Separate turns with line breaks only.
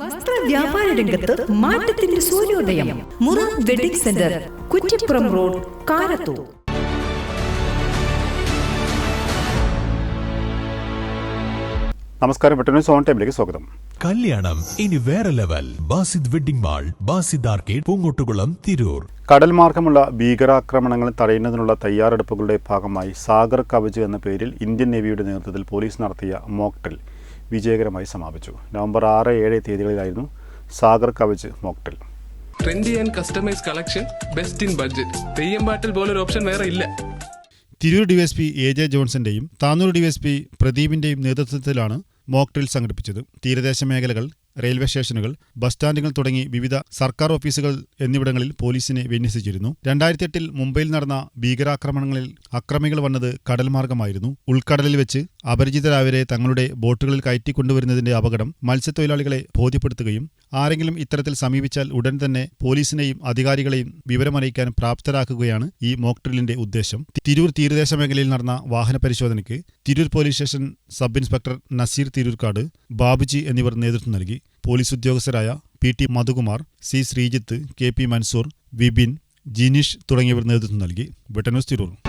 വസ്ത്ര വ്യാപാര രംഗത്ത് മാറ്റത്തിന്റെ സൂര്യോദയം. Mura wedding centre Kuttippuram road Karathur.
നമസ്കാരം പെട്ടെന്ന് സോൺ ടൈമിലേക്ക് സ്വാഗതം.
കല്യാണം ഇനി വേറെ level. Basid wedding mall Basid arcade Poongottukulam Tirur.
കടൽ മാർഗമുള്ള ഭീകരാക്രമണങ്ങൾ തടയുന്നതിനുള്ള തയ്യാറെടുപ്പുകളുടെ ഭാഗമായി സാഗർ കവച് എന്ന പേരിൽ ഇന്ത്യൻ നേവിയുടെ നേതൃത്വത്തിൽ പോലീസ് നടത്തിയ മോക്ടെൽ വിജയകരമായി സമാപിച്ചു. നവംബർ ആറ് ഏഴ് തീയതികളിലായിരുന്നു Sagar Kavach മോക്ടെൽ.
Trendy and customise collection best in budget Theyyam പാട്ടിൽ പോലൊരു ഓപ്ഷൻ വേറെ ഇല്ല.
തിരൂർ ഡിവൈഎസ്പി എ ജെ ജോൺസന്റെയും താനൂർ ഡിവൈഎസ്പി പ്രദീപിന്റെയും നേതൃത്വത്തിലാണ് മോക്ക് സംഘടിപ്പിച്ചത്. തീരദേശ മേഖലകൾ റെയിൽവേ സ്റ്റേഷനുകൾ ബസ് സ്റ്റാൻഡുകൾ തുടങ്ങി വിവിധ സർക്കാർ ഓഫീസുകൾ എന്നിവിടങ്ങളിൽ പോലീസിനെ വിന്യസിച്ചിരുന്നു. രണ്ടായിരത്തി എട്ടിൽ മുംബൈയിൽ നടന്ന ഭീകരാക്രമണങ്ങളിൽ അക്രമികൾ വന്നത് കടൽ മാർഗമായിരുന്നു ഉൾക്കടലിൽ വെച്ച് അപരിചിതരായവരെ തങ്ങളുടെ ബോട്ടുകളിൽ കയറ്റിക്കൊണ്ടുവരുന്നതിന്റെ അപകടം മത്സ്യത്തൊഴിലാളികളെ ബോധ്യപ്പെടുത്തുകയും ആരെങ്കിലും ഇത്തരത്തിൽ സമീപിച്ചാൽ ഉടൻ തന്നെ പോലീസിനെയും അധികാരികളെയും വിവരമറിയിക്കാൻ പ്രാപ്തരാക്കുകയാണ് ഈ മോക്ക് ഡ്രില്ലിന്റെ ഉദ്ദേശം. തിരൂർ തീരദേശ മേഖലയിൽ നടന്ന വാഹന പരിശോധനയ്ക്ക് Tirur police station sub inspector Naseer Tirurkad Babuji എന്നിവർ നേതൃത്വം നൽകി. Police ഉദ്യോഗസ്ഥരായ P T Madhukumar C Sreejith K P Mansoor Vipin Jineesh തുടങ്ങിയവർ നേതൃത്വം നൽകി. ബ്രിട്ടനോസ് തിരൂർ.